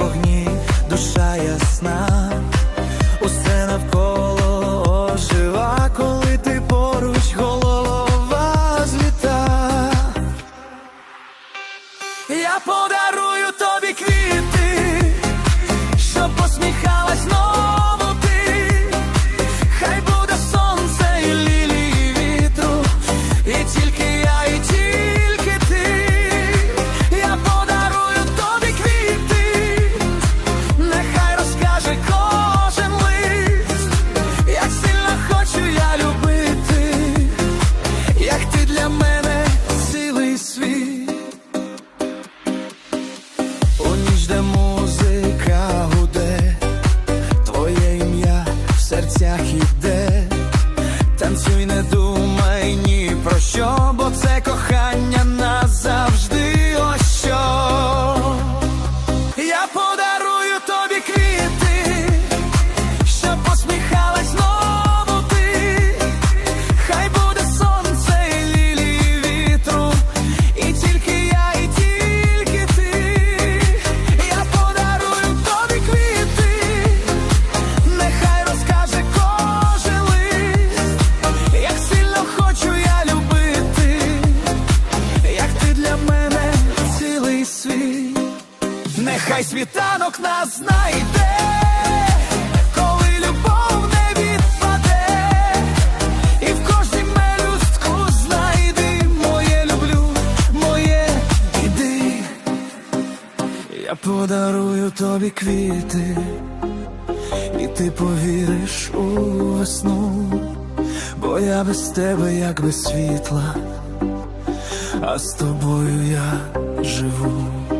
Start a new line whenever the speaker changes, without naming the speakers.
вогні, душа ясна, усе навколо ожива, коли ти поруч голова зліта. Я подарую де музика гуде, твоє ім'я в серцях іде. Танцюй, не думай Нехай світанок нас знайде, коли любов не відпаде, і в кожній мелюстку знайди моє люблю, моє іди. Я подарую тобі квіти, і ти повіриш у весну, бо я без тебе, як без світла, а з тобою я живу.